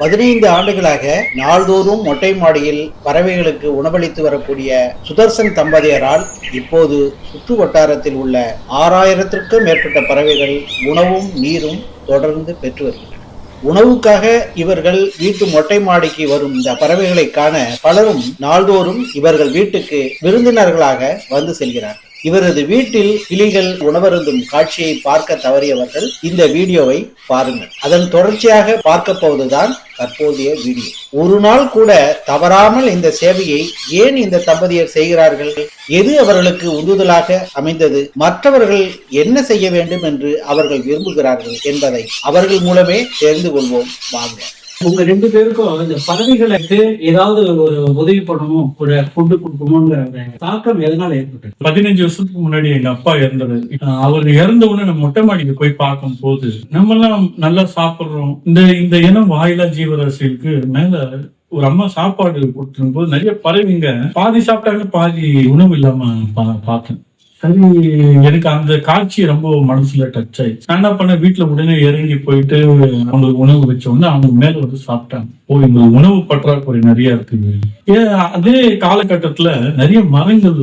பதினைந்து ஆண்டுகளாக நாள்தோறும் மொட்டை மாடியில் பறவைகளுக்கு உணவளித்து வரக்கூடிய சுதர்சன் தம்பதியரால் இப்போது சுற்று வட்டாரத்தில் உள்ள ஆறாயிரத்திற்கும் மேற்பட்ட பறவைகள் உணவும் நீரும் தொடர்ந்து பெற்று வருகின்றன. உணவுக்காக இவர்கள் வீட்டு மொட்டை மாடிக்கு வரும் இந்த பறவைகளை காண பலரும் நாள்தோறும் இவர்கள் வீட்டுக்கு விருந்தினர்களாக வந்து செல்கிறார்கள். இவரது வீட்டில் கிளிகள் உணவருந்தும் காட்சியை பார்க்க தவறியவர்கள் இந்த வீடியோவை பாருங்கள். அதன் தொடர்ச்சியாக பார்க்க போவதுதான் தற்போதைய வீடியோ. ஒரு நாள் கூட தவறாமல் இந்த சேவையை ஏன் இந்த தம்பதியர் செய்கிறார்கள்? எது அவர்களுக்கு உந்துதலாக அமைந்தது? மற்றவர்கள் என்ன செய்ய வேண்டும் என்று அவர்கள் விரும்புகிறார்கள் என்பதை அவர்கள் மூலமே தெரிந்து கொள்வோம். வாங்க. உங்க ரெண்டு பேருக்கும் இந்த பறவைகளுக்கு ஏதாவது ஒரு உதவி பண்ணணும் ஒரு ஃபுட்டு கொடுக்கணுங்கிற தாக்கம் எதனால ஏற்பட்டது? பதினஞ்சு வருஷத்துக்கு முன்னாடி எங்க அப்பா இறந்தது. அவர் இறந்த உடனே நம்ம மொட்டை மாடிக்கு போய் பார்க்கும் போது நம்ம எல்லாம் நல்லா சாப்பிடுறோம். இந்த இந்த இனம் வாயிலா ஜீவராசிகளுக்கு மேல ஒரு அம்மா சாப்பாடு கொடுத்துருக்கும் போது நிறைய பறவைங்க பாதி சாப்பிட்டாங்க பாதி உணவு இல்லாம பா- பார்த்தேன். சரி எனக்கு அந்த காட்சி ரொம்ப மனசுல டச் ஆயிடுச்சு. என்ன பண்ணேன்? வீட்டுல உடனே இறங்கி போயிட்டு அவங்களுக்கு உணவு வச்ச உடனே அவங்க மேல வந்து சாப்பிட்டாங்க. ஓ இந்த உணவு பற்றாக்குறை நிறைய இருக்குது ஏன் அதே காலகட்டத்துல நிறைய மரங்கள்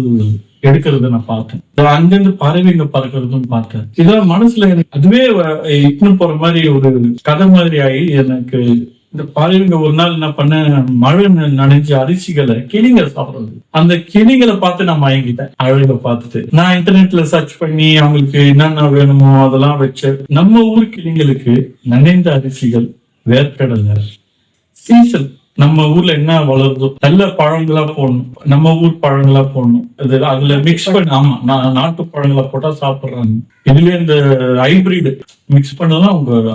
எடுக்கிறத நான் பார்த்தேன். அங்கிருந்து பறவைங்க பறக்கிறதும் பார்த்தேன். இதெல்லாம் மனசுல எனக்கு அதுவே இட்டுன்னு போற மாதிரி ஒரு கதை மாதிரி ஆகி எனக்கு இந்த பறவைங்க ஒரு நாள் என்ன பண்ண மழை நனைஞ்ச அரிசிகளை கிளிங்க சாப்பிடுறது. அந்த கிளிகளை பார்த்து நான் மயங்கிட்டேன். அழகை பார்த்துட்டு நான் இன்டர்நெட்ல சர்ச் பண்ணி அவங்களுக்கு என்னென்ன வேணுமோ அதெல்லாம் வச்சு நம்ம ஊர் கிளிங்களுக்கு நனைந்த அரிசிகள் வேர்க்கடலை சீசன். நம்ம ஊர்ல என்ன வளருதோ நல்ல பழங்களா போடணும். நம்ம ஊர் பழங்களா போடணும். இது அதுல மிக்ஸ் பண்ணி ஆமா நான் நாட்டு பழங்களா போட்டா சாப்பிடுறாங்க. இதுல இந்த ஹைபிரிட் மிக்ஸ் பண்ணதான் அவங்க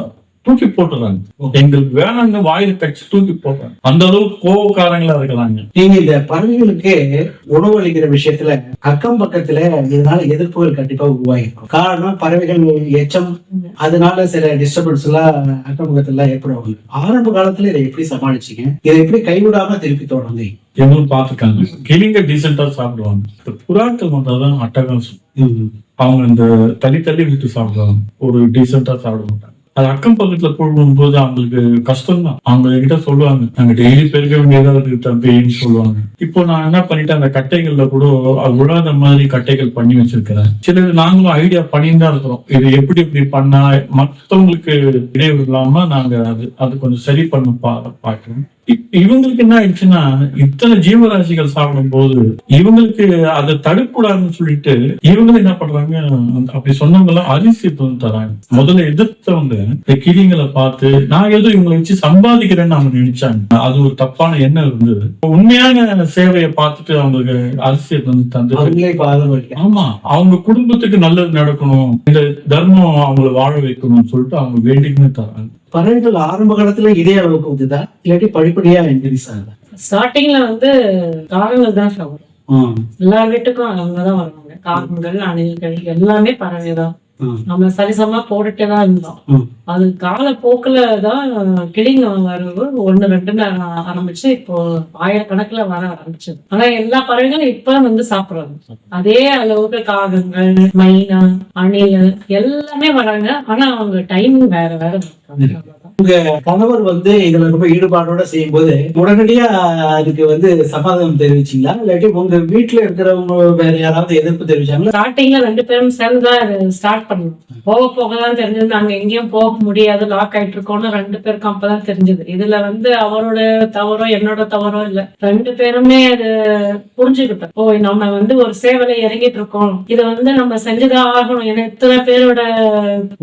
தூக்கி போட்டுறாங்க எங்களுக்கு வேணாங்க வாயில கட்சி தூக்கி போடுறாங்க அந்த அளவுக்கு கோவக்காரங்களா இருக்கிறாங்க. நீங்க இந்த பறவைகளுக்கு உணவு அளிக்கிற விஷயத்துல அக்கம் பக்கத்துல இதனால எதிர்ப்புகள் கண்டிப்பா உருவாகிருக்கும் காரணம் பறவைகள் எச்சம் அதனால சில டிஸ்டர்பன்ஸ் எல்லாம் அக்கம் பக்கத்துல ஏற்படுவாங்க. ஆரம்ப காலத்துல இதை எப்படி சமாளிச்சீங்க? இதை எப்படி கைவிடாம திருப்பி தொடர்ந்தீங்க? எங்களும் பார்த்துருக்காங்க. கிளிங்க டீசெண்டா சாப்பிடுவாங்க. புறாக்கள் வந்தாதான் அட்டகாசம். அவங்க இந்த தள்ளி தள்ளி விட்டு சாப்பிடுவாங்க. ஒரு டீசெண்டா சாப்பிட மாட்டாங்க. அது அக்கம் பக்கத்துல போடும்போது அவங்களுக்கு கஷ்டம் தான் அவங்க கிட்ட சொல்லுவாங்க. நாங்க டெய்லி பெருக்க வேண்டியதா இருக்கு தம்பின்னு சொல்லுவாங்க. இப்போ நான் என்ன பண்ணிட்டேன்? அந்த கட்டைகள்ல கூட விழாத மாதிரி கட்டைகள் பண்ணி வச்சிருக்கிறேன். சிலது நாங்களும் ஐடியா பண்ணிட்டு தான் இருக்கிறோம். இது எப்படி இப்படி பண்ணா மத்தவங்களுக்கு இடையூறு இல்லாம நாங்க அது அது கொஞ்சம் சரி பண்ண பா பாக்குறோம் இவங்களுக்கு என்ன ஆயிடுச்சுன்னா இத்தனை ஜீவராசிகள் சாப்பிடும் போது இவங்களுக்கு அதை தடுக்கூடாதுன்னு சொல்லிட்டு இவங்க என்ன பண்றாங்க அப்படி சொன்னவங்க எல்லாம் அரிசி தராங்க. முதல்ல எதிர்த்தவங்க இந்த கிளிங்களை பார்த்து நான் ஏதோ இவங்களை வச்சு சம்பாதிக்கிறேன்னு அவங்க நினைச்சாங்க. அது ஒரு தப்பான எண்ணம் இருந்தது. உண்மையான சேவையை பார்த்துட்டு அவங்களுக்கு அரிசி எடுத்து வந்து தந்து ஆமா அவங்க குடும்பத்துக்கு நல்லது நடக்கணும் இந்த தர்மம் அவங்களை வாழ வைக்கணும்னு சொல்லிட்டு அவங்க வேண்டிக்கின்னு தராங்க. பறவைகள் ஆரம்ப காலத்துல இதே அளவுக்கு வந்துதா? இல்லாட்டி படிப்படியா இன்க்ரீஸ் ஆகுதா? ஸ்டார்டிங்ல வந்து காகங்கள் தான் எல்லா வீட்டுக்கும் அவங்க தான் வருவாங்க காகங்கள் அணில்கள் எல்லாமே பறவை தான் நம்ம சரிசமா போட்டுட்டே தான் இருந்தோம். அது காலப்போக்குல தான் கிளிங்க வரவு ஒண்ணு ரெண்டுன்னு ஆரம்பிச்சு இப்போ ஆயிரக்கணக்குல வர ஆரம்பிச்சது. ஆனா எல்லா பறவைகளும் இப்ப வந்து சாப்பிடுறாங்க. அதே அளவுக்கு காகங்கள் மைனா அணில் எல்லாமே வராங்க. ஆனா அவங்க டைமிங் வேற வேற அவ்வளவுதான். கணவர் வந்து இதுல ரொம்ப ஈடுபாடோட செய்யும்போது உடனடியா அதுக்கு வந்து சமாதானம் தெரிவிச்சீங்களா? இல்லாட்டி உங்க வீட்டுல இருக்கிறவங்க வேற யாராவது எதிர்ப்பு தெரிவிச்சாங்களா? ஸ்டார்டிங்ல ரெண்டு பேரும் சேர்ந்து தான் ஸ்டார்ட் பண்ணோம். போக போக தான் தெரிஞ்சது. நாங்க எங்கேயும் போக முடியாது. லாக் ஆயிட்டு இருக்கோம்னு ரெண்டு பேருக்கும் அப்பதான் தெரிஞ்சது. இதுல வந்து அவரோட தவறோ என்னோட தவறோ இல்ல. ரெண்டு பேருமே அது புரிஞ்சுக்கிட்டோம். ஓ நம்ம வந்து ஒரு சேவையில இறங்கிட்டு இருக்கோம் இதை வந்து நம்ம செஞ்சுதான் ஆகணும். ஏன்னா இத்தனை பேரோட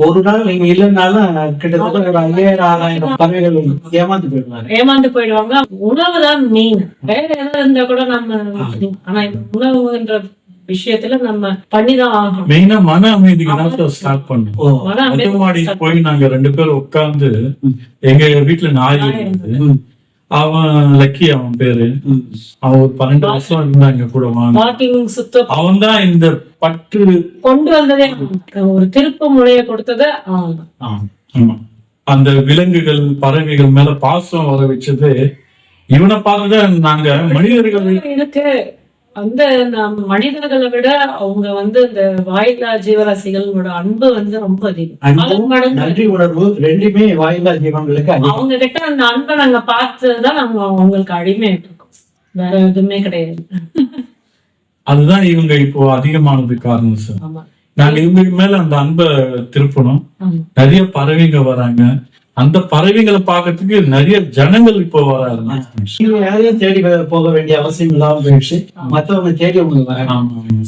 ஒரு நாள் நீங்க இல்லைன்னாலும் கிட்டத்தட்ட ஐயாயிரம் ஏமாந்து போயிடுவாங்க. ஏமாந்து போயிடுவாங்க. உணவு தான் மெயின் வேற ஏதாவது இருந்தா கூட நம்ம ஆனா உணவுன்ற விஷயத்துல நம்ம பண்ணிதான் ஆகணும். மெயினா மன அமைதிக்கு தான் ஸ்டார்ட் பண்ணோம் போய் நாங்க ரெண்டு பேரும் உட்கார்ந்து. எங்க வீட்டுல நாய் இருந்தது. அவன் லக்கி அவன் பேரு. அவன் ஒரு பன்னெண்டு வருஷம் இருந்தாங்க கூட வாங்க. வாக்கிங் சுத்த அவன் தான் இந்த பட்டு கொண்டு வந்ததே. ஒரு திருப்பு முறைய கொடுத்தது. ஆமா. அந்த விலங்குகள் பறவைகள் மேல பாசம் வர வச்சது. இவனை பார்த்துதான் நாங்க மனிதர்கள் இருக்கு அந்த மனிதர்களை விட அவங்க வந்து இந்த வாயிலா ஜீவராசிகளோட அன்பு வந்து ரொம்ப அதிகம். நன்றி உணர்வு ரெண்டுமே வாயிலா ஜீவங்களுக்கு அவங்க கிட்ட அந்த அன்பை நாங்க பார்த்துதான் நாங்க அவங்களுக்கு அடிமையாயிட்டு இருக்கோம் வேற எதுவுமே கிடையாது. அதுதான் இவங்க இப்போ அதிகமானது காரணம் சார். ஆமா. நாங்க இவங்க மேல அந்த அன்பை திருப்பணும். நிறைய பறவைங்க வராங்க. அந்த பறவைகளை பார்க்கறதுக்கு நிறைய ஜனங்கள் இப்போ வர ஆரம்பிச்சிட்டாங்க. நீங்க யாரையும் தேடி போக வேண்டிய அவசியம் இல்லாம போயிடுச்சு. மத்தவங்க தேடி உங்களுக்கு வராங்க.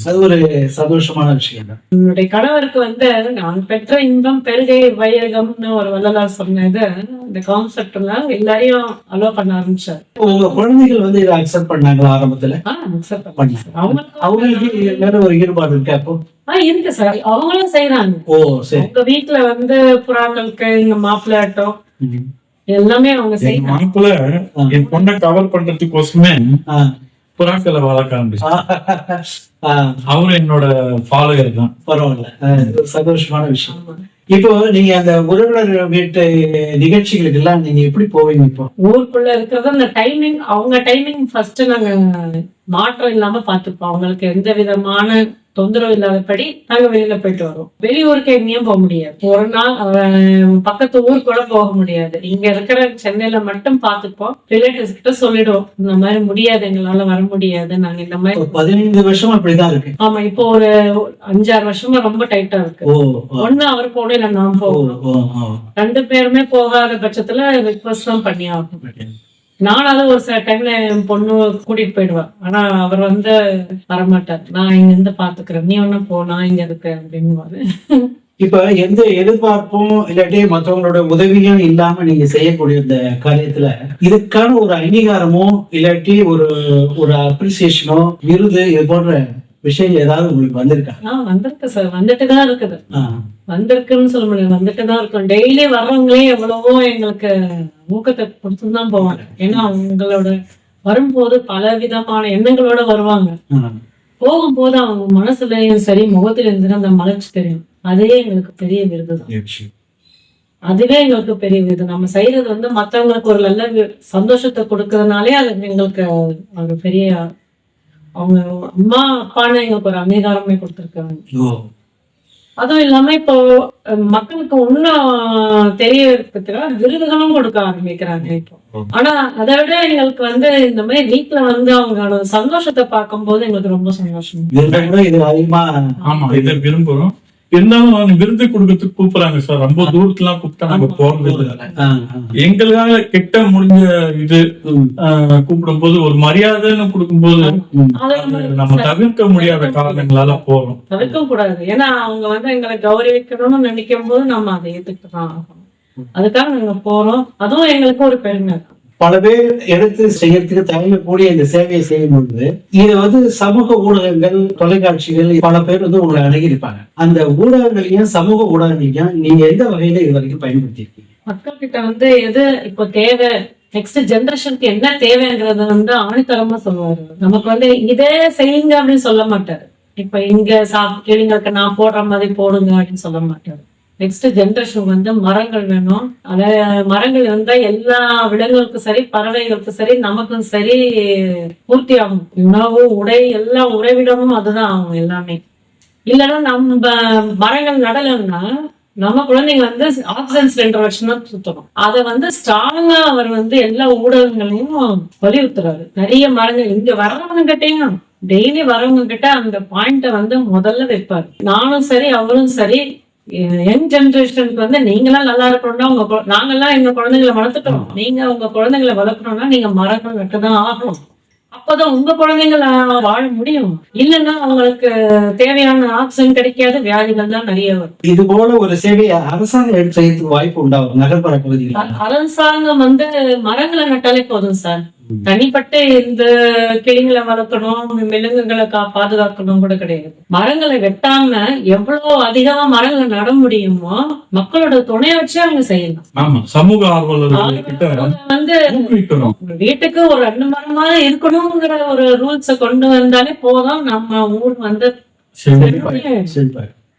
அது ஒரு சந்தோஷமான விஷயம். தான் என்னுடைய கணவருக்கு வந்து நான் பெற்ற இன்பம் பெருகை வையகம்னு ஒரு வள்ளலார் சொன்னது இந்த கான்செப்ட்ல எல்லாரையும் அலோ பண்ண ஆரம்பிச்சார். உங்க குழந்தைகள் வந்து இதை அக்செப்ட் பண்ணாங்களா ஆரம்பத்துல. அவங்களுக்கு மேல ஒரு ஈடுபாடு இருக்கு அப்போ ஆ, இருக்கு சார். அவங்களும் செய்யறாங்க ஓ சரி. உங்க வீட்டுல வந்து புறாக்களுக்கு இங்க மாப்பிள்ளாட்டம். எல்லாமே அவங்க என் செய்யறாங்க மாப்பிள்ள என் பொண்ணை கவர் பண்றதுக்கோசமே. புறாக்களை வளர்க்க ஆரம்பிச்சு ஆ, அவரும் என்னோட ஃபாலோயர் தான். பரவாயில்ல. சந்தோஷமான விஷயம். இப்போ நீங்க அந்த உறவினர் வீட்டு நிகழ்ச்சிகளுக்கு எல்லாம் நீங்க எப்படி போவீங்க இப்போ? ஊருக்குள்ள இருக்கிறது அந்த டைமிங் அவங்க டைமிங் ஃபர்ஸ்ட் நாங்க மாற்றம் இல்லாம பாத்துப்போம் அவங்களுக்கு எந்த விதமான தொந்தரவு இல்லாதபடி நாங்க வெளியில போயிட்டு வரோம் வெளியூருக்கு எங்கேயும் போக முடியாது. ஒரு நாள் பக்கத்து ஊர் கூட போக முடியாது. இங்க இருக்கிற சென்னையில மட்டும் பாத்துப்போம் ரிலேட்டிவ்ஸ் கிட்ட சொல்லிடுவோம். இந்த மாதிரி முடியாது எங்களால வர முடியாது. நாங்க இந்த மாதிரி பதினைந்து வருஷம் அப்படிதான் இருக்கு. ஆமா இப்போ ஒரு அஞ்சாறு வருஷமா ரொம்ப டைட்டா இருக்கு. ஒண்ணு அவர் போகணும் இல்ல நான் போகணும். ரெண்டு பேருமே போகாத பட்சத்துல ரிக்வஸ்ட் தான் பண்ணி ஆகணும். நானாவது ஒரு சில டைம்ல என் பொண்ணு கூட்டிட்டு போயிடுவேன் ஆனா அவர் வந்து வரமாட்டார். நான் இங்க இருந்து பாத்துக்கிறேன். நீ ஒண்ணு போனா இங்க இருக்கேன் அப்படின்னு இப்ப எந்த எதிர்பார்ப்பும் இல்லாட்டி மத்தவங்களோட உதவியும் இல்லாம நீங்க செய்யக்கூடிய இந்த காரியத்துல இதுக்கான ஒரு அங்கீகாரமோ இல்லாட்டி ஒரு ஒரு அப்ரிசியேஷனோ விருது இது போன்ற விஷயம் ஏதாவது உங்களுக்கு வந்திருக்கா? வந்திருக்கு சார். வந்துட்டு தான் இருக்குது. வந்திருக்குன்னு சொல்ல முடியாது. வந்துட்டு தான் இருக்கும். டெய்லி வர்றவங்களே எவ்வளவோ எங்களுக்கு ஊக்கத்தை கொடுத்து தான் போவாங்க ஏன்னா அவங்களோட வரும்போது பல விதமான எண்ணங்களோட வருவாங்க. போகும்போது அவங்க மனசுலயும் சரி முகத்திலும் சரி அந்த மலர்ச்சி தெரியும். அதே எங்களுக்கு பெரிய விருது தான் அதுவே எங்களுக்கு பெரிய விருது. நம்ம செய்யறது வந்து மத்தவங்களுக்கு ஒரு நல்ல சந்தோஷத்தை கொடுக்கறதுனாலே அது எங்களுக்கு ஒரு பெரிய அவங்க அம்மா அப்பான்னு எங்களுக்கு ஒரு அங்கீகாரமே கொடுத்துருக்காங்க. அதுவும் இல்லாம இப்போ மக்களுக்கு இன்னும் தெரியறதுக்காக விருதுகளும் கொடுக்க ஆரம்பிக்கிறாங்க இப்போ. ஆனா அதை விட எங்களுக்கு வந்து இந்த மாதிரி வீட்டுல வந்து அவங்களோட சந்தோஷத்தை பார்க்கும்போது எங்களுக்கு ரொம்ப சந்தோஷம். விருதை விட இது அதிகமா ஆமா இதை விரும்புறோம். இருந்தாலும் அவங்க விருது கொடுக்கறதுக்கு கூப்பிடுறாங்க சார். ரொம்ப தூரத்துலாம் கூப்பிட்டா நாங்க போறது இல்லை. எங்களுக்காக கிட்ட முடிஞ்ச இது ம், ஆஹ், கூப்பிடும்போது ஒரு மரியாதைன்னு கொடுக்கும்போது நம்ம தவிர்க்க முடியாத காரணங்களால போறோம். தவிர்க்க கூடாது. ஏன்னா அவங்க வந்து எங்களை கௌரவிக்கணும்னு நினைக்கும் போது நம்ம அதை ஆகணும். அதுக்காக நாங்க போறோம். அதுவும் எங்களுக்கு ஒரு பெருமை பல பேர் எடுத்து செய்யறதுக்கு தயங்கக்கூடிய இந்த சேவையை செய்யும் பொழுது இதை வந்து சமூக ஊடகங்கள் தொலைக்காட்சிகள் பல பேர் வந்து உங்களை அணுகியிருப்பாங்க. அந்த ஊடகங்களையும் சமூக ஊடகங்களையும் நீங்க எந்த வகையில இது வரைக்கும் பயன்படுத்தியிருக்கீங்க? மக்கள் கிட்ட வந்து எது இப்போ தேவை? நெக்ஸ்ட் ஜென்ரேஷனுக்கு என்ன தேவைங்கிறத வந்து ஆணித்தரமா சொல்லுவாரு. நமக்கு வந்து இதே செய்யுங்க அப்படின்னு சொல்ல மாட்டாரு. இப்ப இங்க சா கிளிங்களுக்கு நான் போடுற மாதிரி போடுங்க அப்படின்னு சொல்ல மாட்டாரு. நெக்ஸ்ட் ஜென்ரேஷன் வந்து மரங்கள் வேணும். அத மரங்கள் இருந்தா எல்லா விலங்குகளுக்கும் சரி பறவைகளுக்கும் சரி நமக்கும் சரி பூர்த்தி ஆகும் உணவு உடை எல்லா உறைவிடமும் அதுதான் ஆகும் எல்லாமே. இல்லைன்னா நம்ம மரங்கள் நடலைன்னா நம்ம குழந்தைங்க வந்து ஆக்சிஜன் சிலிண்டர் வருஷம் தான் சுத்தணும். அதை வந்து ஸ்ட்ராங்கா அவர் வந்து எல்லா ஊடகங்களையும் வலியுறுத்துறாரு. நிறைய மரங்கள் இங்க வர்றவங்க கிட்டையும் டெய்லி வரவங்க கிட்ட அந்த பாயிண்ட வந்து முதல்ல வைப்பாரு. நானும் சரி அவரும் சரி யங் ஜெனரேஷனுக்கு வந்து நீங்களாம் நல்லா இருக்கணும்னா உங்க நாங்கெல்லாம் எங்க குழந்தைங்களை வளர்த்துட்டோம் நீங்க உங்க குழந்தைங்களை வளர்க்கணும்னா நீங்க மரங்கள் வெட்டதான் ஆகணும். அப்பதான் உங்க குழந்தைங்களை வாழ முடியும். இல்லைன்னா அவங்களுக்கு தேவையான ஆக்சிஜன் கிடைக்காத வியாதிகள் தான் நிறைய வரும். இது போல ஒரு சேவையை அரசாங்கம் எடுத்து வாய்ப்பு உண்டாகும் நகர்ப்புற பகுதிகளில்? அ- அரசாங்கம் வந்து மரங்களை நட்டாலே போதும் சார். தனிப்பட்ட இந்த கிளிங்களை வளர்க்கணும் விலங்குகளை கா பாதுகாக்கணும் கூட கிடையாது. மரங்களை வெட்டாம எவ்வளவு அதிகமா மரங்களை நட முடியுமோ மக்களோட துணையை வச்சு அவங்க செய்யலாம். ஆமா சமூக வந்து வீட்டுக்கு ஒரு ரெண்டு மரமாவது இருக்கணுங்கிற ஒரு ரூல்ஸ கொண்டு வந்தாலே போதும். நம்ம ஊர் வந்து.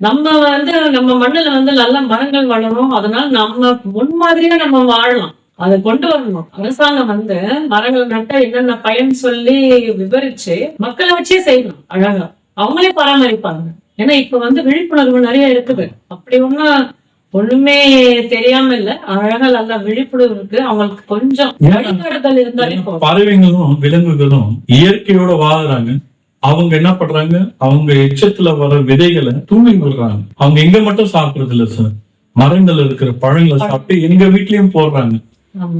நம்ம வந்து நம்ம மண்ணுல வந்து நல்ல மரங்கள் வளரும். அதனால நம்ம முன்மாதிரியா நம்ம வாழலாம். அதை கொண்டு வரணும். அரசாங்கம் வந்து மரங்கள் நட்டா என்னென்ன பயன் சொல்லி விவரிச்சு மக்களை வச்சே செய்யணும் அழகா. அவங்களே பராமரிப்பாங்க. ஏன்னா இப்ப வந்து விழிப்புணர்வு நிறைய இருக்குது. அப்படி ஒண்ணும் ஒண்ணுமே தெரியாம இல்ல. அழகா நல்லா விழிப்புணர்வு இருக்கு. அவங்களுக்கு கொஞ்சம் வழிகாட்டுதல் இருந்தாலே போதும். பறவைங்களும் விலங்குகளும் இயற்கையோட வாழுறாங்க. அவங்க என்ன பண்றாங்க? அவங்க எச்சத்துல வர விதைகளை தூவி விடுறாங்க. அவங்க எங்க மட்டும் சாப்பிடுறது இல்ல சார் மரங்கள் இருக்கிற பழங்களை சாப்பிட்டு எங்க வீட்லயும் போடுறாங்க.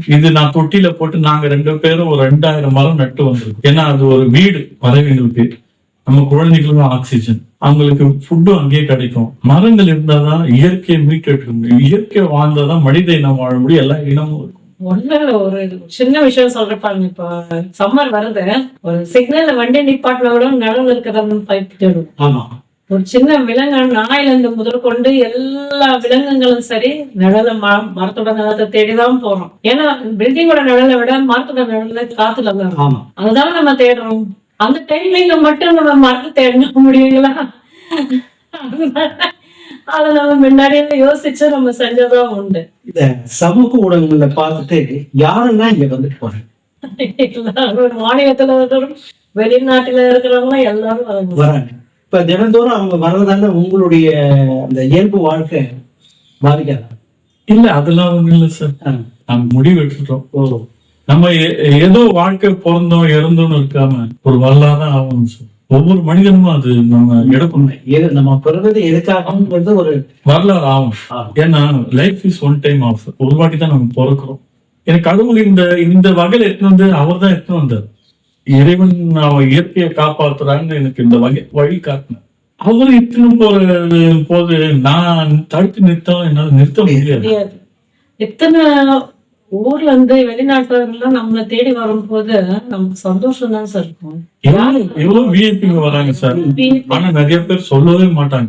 இது நான் தொட்டில போட்டு நாங்க ரெண்டு பேரும் ஒரு ரெண்டாயிரம் மரம் நட்டு வந்திருக்கோம். ஏன்னா அது ஒரு வீடு பறவைங்களுக்கு நம்ம குழந்தைகளுக்கும் ஆக்சிஜன் அவங்களுக்கு ஃபுட்டும் அங்கேயே கிடைக்கும். மரங்கள் இருந்தாதான் இயற்கையை மீட்டெடுக்க முடியும். இயற்கை வாழ்ந்தாதான் மனித இனம் வாழ முடியும். எல்லா இனமும் இருக்கும். ஒண்ணு ஒரு சின்ன விஷயம் சொல்றேன் பாருங்க. இப்போ சம்மர் வருது. ஒரு சிக்னல்ல வண்டி நிப்பாட்டின விட நிழல் இருக்கிறது பைப் தேடும். ஆமா. ஒரு சின்ன விலங்கு நாயில இருந்து முதல் கொண்டு எல்லா விலங்குகளும் சரி நிழல ம- மரத்தோட நிழலை தேடிதான் போறோம். ஏன்னா பில்டிங்கோட நிழலை விட மரத்தோட நிழல காத்துல தான் அதுதான் நம்ம தேடுறோம். அந்த டைம்ல மட்டும் நம்ம மரத்தை தேட முடியுங்களா? அதை நம்ம முன்னாடியே யோசிச்சு நம்ம செஞ்சதான் உண்டு. இந்த சமூக ஊடகங்கள்ல பார்த்துட்டு யாருன்னா இங்க வந்துட்டு போறாங்க? எல்லாரும் மாநிலத்துல இருக்கிறவங்க வெளிநாட்டுல இருக்கிறவங்க எல்லாரும் வராங்க. இப்ப தினந்தோறும் அவங்க வர்றதால உங்களுடைய அந்த இயல்பு வாழ்க்கை பாதிக்காத? இல்ல அதெல்லாம் ஒண்ணும் இல்ல சார். நம்ம முடிவு எடுத்துட்டோம். ஓ நம்ம ஏதோ வாழ்க்கை பிறந்தோம் இறந்தோம்னு இருக்காம ஒரு வரலாறுதான் ஆகணும் சார். ஒவ்வொரு மனிதனும் அது நம்ம எடுக்கணும். நம்ம பிறந்தது எதுக்காகங்கிறது ஒரு வரலாறு ஆகும். ஏன்னா life is one time of ஒரு வாட்டி தான் நம்ம பிறக்கிறோம். எனக்கு கடவுள் இந்த இந்த வகையில எடுத்துன்னு வந்து அவர் தான் எடுத்துன்னு வந்தார். இறைவன் அவன் இயற்கையை காப்பாத்துறான்னு எனக்கு இந்த வகை வழி காட்டினார். அவர் இத்தனை போற போது நான் தடுத்து நிறுத்த என்னால நிறுத்த முடியாது. எத்தனை ஊர்ல இருந்து வெளிநாட்டுல நம்மள தேடி வரும்போது நமக்கு சந்தோஷம் தான் சார் இருக்கும். எவ்வளவு விஐபிங்க வராங்க சார்? ஆனா நிறைய பேர் சொல்லவே மாட்டாங்க.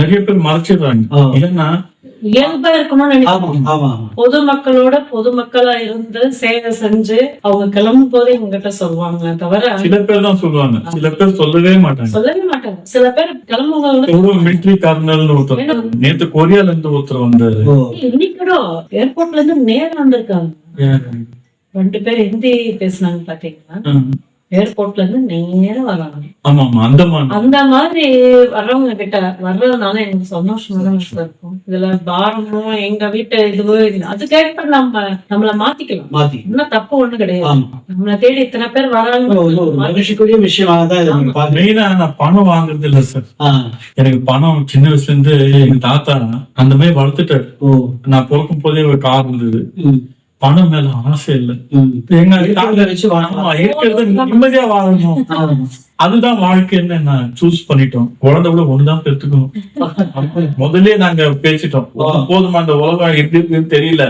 நிறைய பேர் மறைச்சிடுறாங்க. ஏன்னா இயல்பா இருக்கணும்னு ஆமா பொதுமக்களோட பொதுமக்களா இருந்து சேவை செஞ்சு அவங்க கிளம்பும் போதே எங்ககிட்ட சொல்லுவாங்க. தவிர சில பேர் தான் சொல்லுவாங்க. சில பேர் சொல்லவே மாட்டாங்க. சொல்லவே மாட்டாங்க. சில பேர் எவ்வளவு மிலிட்ரி கார்னல்னு ஒருத்தர் நேத்து கொரியால இருந்து ஒருத்தர் வந்தாரு. இன்னைக்கு ஏர்போர்ட்ல இருந்து நேரம் வந்திருக்காங்க. ரெண்டு பேர் ஹிந்தி பேசுனாங்க பாத்தீங்களா? ம். ஏர்போர்ட்ல இருந்து நேரம் வராங்க. ஆமா ஆமா அந்தமான் அந்த மாதிரி வர்றவங்க கிட்ட வர்றதுனால எனக்கு சந்தோஷமா தான் இருக்கும். இதுல பாரமும் எங்க வீட்டு இதுவோ இல்லை அதுக்கேற்ப நம்ம நம்மள மாத்திக்கலாம். மாத்தி. இன்னும் தப்பு ஒண்ணு கிடையாது. ஆமா. நம்மள தேடி இத்தனை பேர் வராங்க. மகிழ்ச்சிக்குரிய விஷயமாக தான் மெயினா நான் பணம் வாங்குறது இல்ல சார் எனக்கு பணம் சின்ன வயசுல இருந்து எங்க தாத்தா அந்த மாதிரி வளர்த்துட்டாரு. ஓ. நான் பிறக்கும் போதே ஒரு கார் இருந்தது. பணம் மேல ஆசை இல்ல. எங்க இருக்கிறத நிம்மதியா வாழணும். அதுதான் வாழ்க்கைன்னு நான் சூஸ் பண்ணிட்டோம். குழந்தை கூட ஒண்ணுதான் பெற்றுக்கணும் முதல்லயே நாங்க பேசிட்டோம். போதுமா அந்த உலகம் எப்படி இருக்குன்னு தெரியல.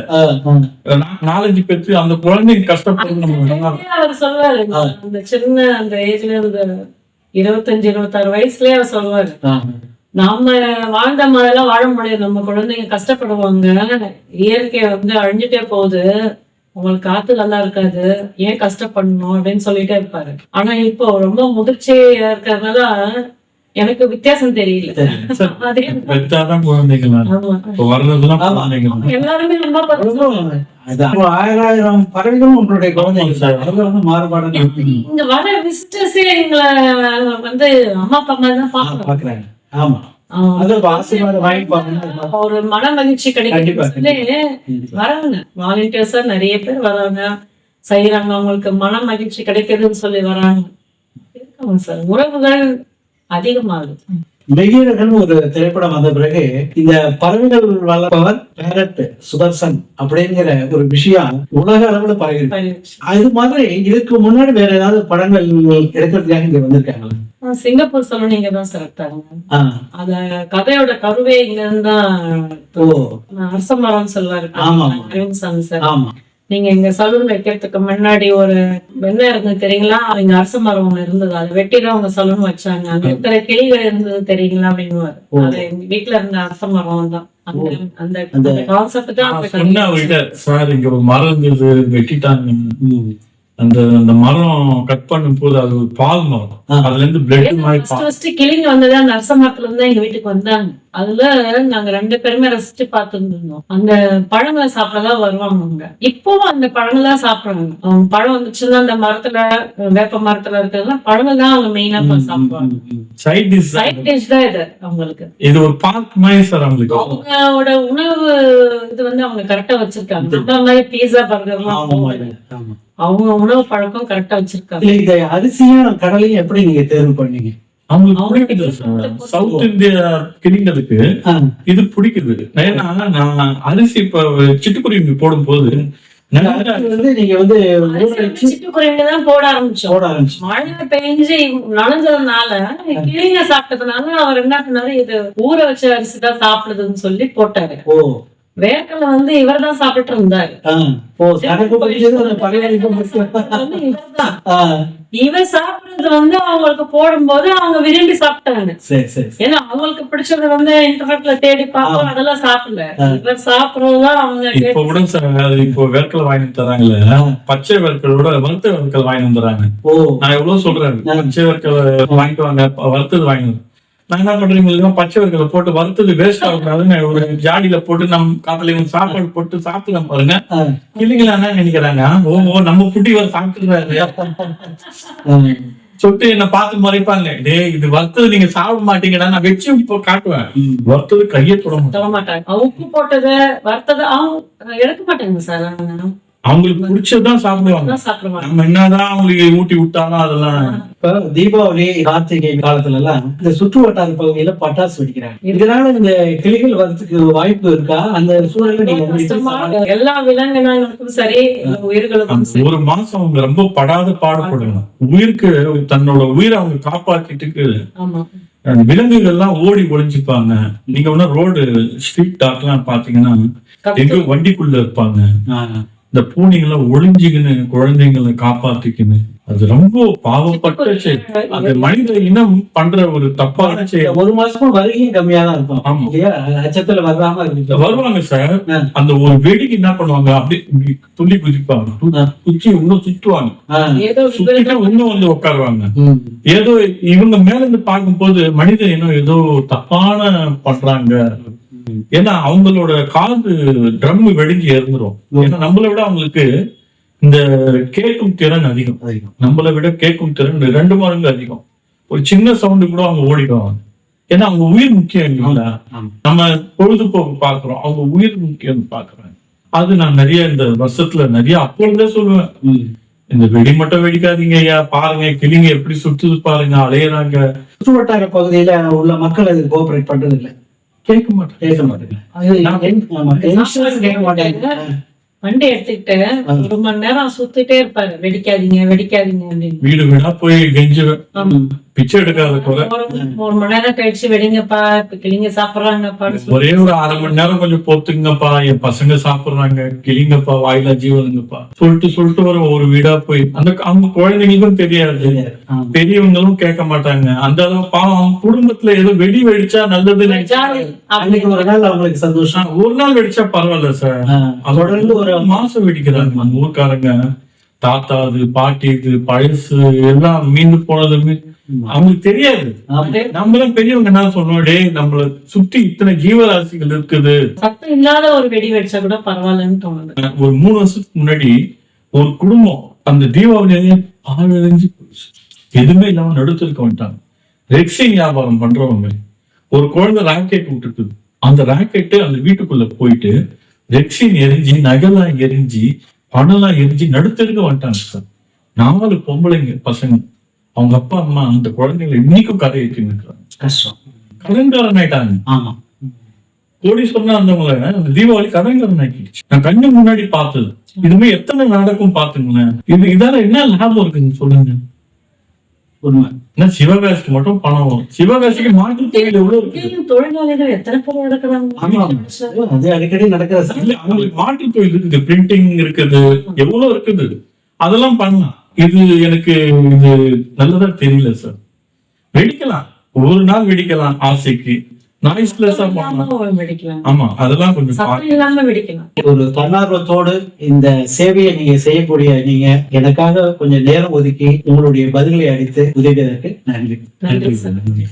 நாலஞ்சு பேத்து அந்த குழந்தைங்க கஷ்டப்படுறது நம்ம நல்லா அவர் சொல்லுவாரு அந்த சின்ன அந்த ஏஜ்ல இருந்து இருபத்தஞ்சு இருபத்தாறு வயசுலயே அவர் சொல்லுவாரு நாம வாழ்ந்த மாதிரிலாம் வாழ முடியாது. நம்ம குழந்தைங்க கஷ்டப்படுவாங்க. இயற்கை வந்து அழிஞ்சிட்டே போகுது. உங்களுக்கு காத்து நல்லா இருக்காது. ஏன் கஷ்டப்படணும் அப்படின்னு சொல்லிட்டே இருப்பாரு. ஆனா இப்போ ரொம்ப முதிர்ச்சியா இருக்கிறதுனால எனக்கு வித்தியாசம் தெரியல. எல்லாருமே ரொம்ப ஆயிரம் ஆயிரம் பறவைகளும் உங்களுடைய குழந்தைங்க சார். அதுல வந்து மாறுபாடு இங்க வர விசிட்டர்ஸே எங்களை வந்து அம்மா அப்பா மாதிரி தான் பாக்குறாங்க ஆமா. அது ஒரு மன மகிழ்ச்சி கிடைக்கும் வராங்க. வாலண்டியர்ஸா நிறைய பேர் வராங்க. செய்யறாங்க அவங்களுக்கு மன மகிழ்ச்சி கிடைக்குதுன்னு சொல்லி வராங்க. இருக்காங்க சார் உறவுகள் அதிகமாகுது. மெய்யழகன் ஒரு திரைப்படம் வந்த பிறகு இந்த பறவைகள் வளர்ப்பவர் பேரட் சுதர்சன் அப்படிங்கிற ஒரு விஷயம் உலக அளவுல பரவி. அது மாதிரி இதுக்கு முன்னாடி வேற ஏதாவது படங்கள் எடுக்கிறதுக்காக இங்க வந்திருக்காங்களா? சிங்கப்பூர் சொல்லணும் நீங்க தான் சார் எடுத்தாங்க ஆ, அத கதையோட கருவே இங்க இருந்தா ஓ. அரச மரம் சொல்லுவாரு ஆமா. அரவிந்த் சாமி சார். ஆமா. நீங்க எங்க சலூன் வைக்கிறதுக்கு முன்னாடி ஒரு வெண்ணெய் இருந்தது தெரியுங்களா? அவங்க அரச மரம் ஒண்ணு இருந்தது. அதை வெட்டிதான் அவங்க சலூன் வச்சாங்க. அங்க எத்தனை கிளிகள் இருந்தது தெரியுங்களா? அப்படின்னு. அது எங்க வீட்டுல இருந்த அரச மரம் தான். அந்த கான்செப்ட் தான் சார் இங்க ஒரு மரம் இருந்தது வெட்டிட்டாங்க. அந்த அந்த மரம் கட் பண்ணும் போது அது ஒரு பால் மரம். அதுல இருந்து பிளட் மாதிரி கிளிங்க வந்தது அந்த அரச மரத்துல இருந்து தான் எங்க வீட்டுக்கு வந்தாங்க. அதுல நாங்க ரெண்டு பேருமே ரசிச்சு பார்த்துட்டு இருந்தோம் அந்த பழங்களை சாப்பிடதான் வருவாங்க அவங்க இப்பவும் அந்த பழங்களா சாப்பிடுறாங்க. அவங்க பழம் வந்துச்சுன்னா அந்த மரத்துல வேப்ப மரத்துல இருக்கிறதுலாம் பழங்கள் தான் அவங்க மெயினா சாப்பிடுவாங்க. சைட் டிஷ் சைட் டிஷ் தான் இது. அவங்களுக்கு. இது ஒரு பார்க் மாதிரி சார் அவங்களுக்கு. அவங்களோட உணவு இது வந்து அவங்க கரெக்டா வச்சிருக்காங்க. நம்ம மாதிரி பீஸா பர்கர்லாம் அவங்க உணவு பழக்கம் கரெக்டா வச்சிருக்காங்க. இந்த அரிசியும் கடலையும் எப்படி நீங்க தேர்வு பண்ணீங்க? அவங்களுக்கு சவுத் இந்தியா கிளிங்களுக்கு ஆ, இது பிடிக்குது. ஏன்னா நான் அரிசி இப்ப சிட்டுக்குருவி அரிசி வந்து நீங்க வந்து சிட்டுக்குருவிங்க தான் போட ஆரம்பிச்சோம். போட ஆரம்பிச்சு மழை பெஞ்சு நனைஞ்சதுனால கிளிங்க சாப்பிட்டதுனால அவர் என்ன பண்ணாரு இது ஊற வச்ச அரிசி தான் சாப்பிடுதுன்னு சொல்லி போட்டாரு. ஓ வேர்க்கல வந்து இவர் தான் சாப்பிட்டு இருந்தாரு இவர் சாப்பிடுறது வந்து அவங்களுக்கு போடும்போது அவங்க விரும்பி சாப்பிட்டாங்க. சரி சரி சரி. ஏன்னா அவங்களுக்கு பிடிச்சது வந்து இன்டர்நெட்ல தேடி பார்ப்போம் அதெல்லாம் சாப்பிடல. இவர் சாப்பிடுறதுதான் அவங்க இப்ப கூட இப்போ வேர்க்கல் வாங்கி தராங்கல்ல பச்சை வேர்க்கலோட வறுத்த வேர்க்கல் வாங்கி ஓ. நான் எவ்வளவு சொல்றேன். பச்சை வேர்க்கல் வாங்கிட்டு வாங்க வறுத்தது வாங்கி வந்து. நான் என்ன பண்றீங்க பச்சை வேர்க்கல போட்டு வறுத்தது வேஸ்ட் ஆகக்கூடாதுன்னு ஒரு ஜாடியில போட்டு நம்ம காத்துல இவங்க சாப்பாடு போட்டு சாப்பிடலாம் பாருங்க. இல்லைங்களா என்ன நினைக்கிறாங்க? ஓ ஓ, நம்ம குட்டி வர சாப்பிட்டுறாரு. சொல்லிட்டு என்ன பார்த்து மறைப்பாங்க. டேய் இது வறுத்தது நீங்க சாப்பிட மாட்டீங்கடா நான் வச்சு இப்போ காட்டுவேன். வறுத்தது கையை தொட மாட்டேன். மாட்டாங்க உப்பு போட்டது வறுத்தது அவங்க எடுக்க மாட்டாங்க சார். அவங்களுக்கு பிடிச்சதுதான் சாப்பிடுவாங்க. நம்ம என்னதான் அவங்களுக்கு ஊட்டி விட்டாலும் அதெல்லாம் இப்ப தீபாவளி கார்த்திகை காலத்துல எல்லாம் இந்த சுற்று வட்டார பகுதியில பட்டாசு வெடிக்கிறாங்க. இதனால இந்த கிளிகள் வரதுக்கு வாய்ப்பு இருக்கா? அந்த சூழல்ல நீங்க எல்லா விலங்கினங்களுக்கும் சரி உயிர்களுக்கும் ஒரு மாசம் அவங்க ரொம்ப படாத பாடுபடணும். உயிருக்கு தன்னோட உயிரை அவங்க காப்பாத்திட்டுக்கு ஆமா. அந்த விலங்குகள் எல்லாம் ஓடி ஒளிஞ்சுப்பாங்க. நீங்க ஒண்ணு ரோடு ஸ்ட்ரீட் டாக்லாம் பாத்தீங்கன்னா எங்க வண்டிக்குள்ள இருப்பாங்க. இந்த பூனைகளை ஒளிஞ்சுக்கின்னு குழந்தைங்களை காப்பாத்திக்கின்னு அது ரொம்ப பாவப்பட்ட செயல். அது மனித இனம் பண்ற ஒரு தப்பான செயல். ஒரு மாசமா வருகையும் கம்மியா தான் இருக்கும். ஆமா. இல்லையா? அச்சத்துல வராம இருக்கு வருவாங்க சார். அந்த ஒரு வெடிக்கு என்ன பண்ணுவாங்க? இப்படி துள்ளி குதிப்பாங்க. குச்சி இன்னும் சுத்துவாங்க. சுத்திட்டு இன்னும் வந்து உட்காருவாங்க. ஏதோ இவங்க மேல இருந்து பார்க்கும்போது மனித இனம் ஏதோ தப்பான பண்றாங்க. ஏன்னா அவங்களோட காது ட்ரம் வெடிஞ்சு இறந்துரும் ஏன்னா நம்மளை விட அவங்களுக்கு இந்த கேட்கும் திறன் அதிகம். அதிகம். நம்மளை விட கேட்கும் திறன் ரெண்டு மடங்கு அதிகம். ஒரு சின்ன சவுண்டு கூட அவங்க ஓடிடுவாங்க ஏன்னா அவங்க உயிர் முக்கியம் இல்லைங்களா. நம்ம பொழுதுபோக்கு பாக்குறோம் அவங்க உயிர் முக்கியம் பாக்குறாங்க அது நான் நிறைய இந்த வருஷத்துல நிறைய அப்பொழுதே சொல்லுவேன். இந்த வெடி மட்டும் வெடிக்காதீங்க ஐயா பாருங்க கிளிங்க எப்படி சுத்துது பாருங்க அலையறாங்க. சுற்று வட்டார பகுதியில உள்ள மக்கள் அது கோஆபரேட் பண்றது இல்ல கேட்க மாட்டேன். கேட்க மாட்டாங்க வண்டி எடுத்துக்கிட்டு ஒரு மணி நேரம் சுத்திட்டே இருப்பாரு. வெடிக்காதீங்க வெடிக்காதீங்க வீடு வீடா போய் கெஞ்சுவேன். பிச்சை எடுக்காத ஒரு ஒரு மணி நேரம் கழிச்சு வெடிங்கப்பா இப்ப கிளிங்க சாப்பிடுறாங்கப்பா. ஒரே ஒரு அரை மணி நேரம் கொஞ்சம் பொத்துங்கப்பா என் பசங்க சாப்பிடுறாங்க. கிளிங்கப்பா வாயிலா ஜீவனுங்கப்பா சொல்லிட்டு சொல்லிட்டு வர ஒரு வீடா போய் அந்த அவங்க குழந்தைங்களுக்கும் தெரியாது. பெரியவங்களும் கேட்க மாட்டாங்க. அந்த அளவு பாவம். குடும்பத்துல ஏதோ வெடி வெடிச்சா நல்லதுன்னு ஜாலி. அன்னைக்கு ஒரு நாள் அவங்களுக்கு சந்தோஷம். ஒரு நாள் வெடிச்சா பரவாயில்ல சார். தொடர்ந்து ஒரு ஒரு மாசம் வெடிக்கிறாங்க. அந்த ஊர்க்காரங்க தாத்தா இது பாட்டி இது பழசு எல்லாம் மீண்டு போனது அவங்களுக்கு தெரியாது. நம்மளும் பெரியவங்க என்ன சொல்லுவோம் டேய் நம்மள சுத்தி இத்தனை ஜீவராசிகள் இருக்குது. சத்தம் இல்லாத ஒரு வெடி வெடிச்சா கூட பரவாயில்லன்னு தோணுது. ஒரு மூணு வருஷத்துக்கு முன்னாடி ஒரு குடும்பம் அந்த தீபாவளி ஆழறிஞ்சு போச்சு. எதுவுமே இல்லாம நடுத்திருக்க வந்துட்டாங்க. ரெக்ஸிங் வியாபாரம் பண்றவங்க ஒரு குழந்தை ராக்கெட் விட்டுருக்குது அந்த ராக்கெட்டு அந்த வீட்டுக்குள்ள போயிட்டு ரெக்ஸின் எரிஞ்சு நகைலாம் எரிஞ்சு பணம்லாம் எரிஞ்சு நடுத்தருக்கு வந்துட்டாங்க சார். நாலு பொம்பளைங்க பசங்க. அவங்க அப்பா அம்மா அந்த குழந்தைங்களை இன்னைக்கும் கதை ஏற்றி நிற்கிறாங்க கஷ்டம். கடன்காரன் ஆயிட்டாங்க ஆமா. கோடீஸ்வரனா இருந்தவங்கள அந்த தீபாவளி கடன்காரன் ஆக்கிடுச்சு நான் கண்ணு முன்னாடி பார்த்தது. இதுமே எத்தனை நடக்கும் பாத்துங்களேன் இது இதால என்ன லாபம் இருக்குன்னு சொல்லுங்க. உண்மை. சிவகாசிக்கு மட்டும் பணம் வரும். சிவகாசிக்கு மாற்று தொழில் எவ்வளவு இங்கேயும் தொழிலாளிகள் எத்தனை பேர் எடுக்கிறாங்க ஆமா. அது அடிக்கடி நடக்கிற ச- இல்ல அவங்களுக்கு மாற்று தொழில் இருக்குது பிரிண்டிங் இருக்குது எவ்வளவு இருக்குது? அதெல்லாம் பண்ணலாம். இது எனக்கு இது நல்லதா தெரியல சார் வெடிக்கலாம். ஒரு நாள் வெடிக்கலாம் ஆசைக்கு. ஒரு தன்னார்வத்தோடு இந்த சேவையை நீங்க செய்யக்கூடிய நீங்க எனக்காக கொஞ்சம் நேரம் ஒதுக்கி உங்களுடைய பதில்களை அளித்து உதவியதற்கு நன்றி. நன்றி சார் நன்றி.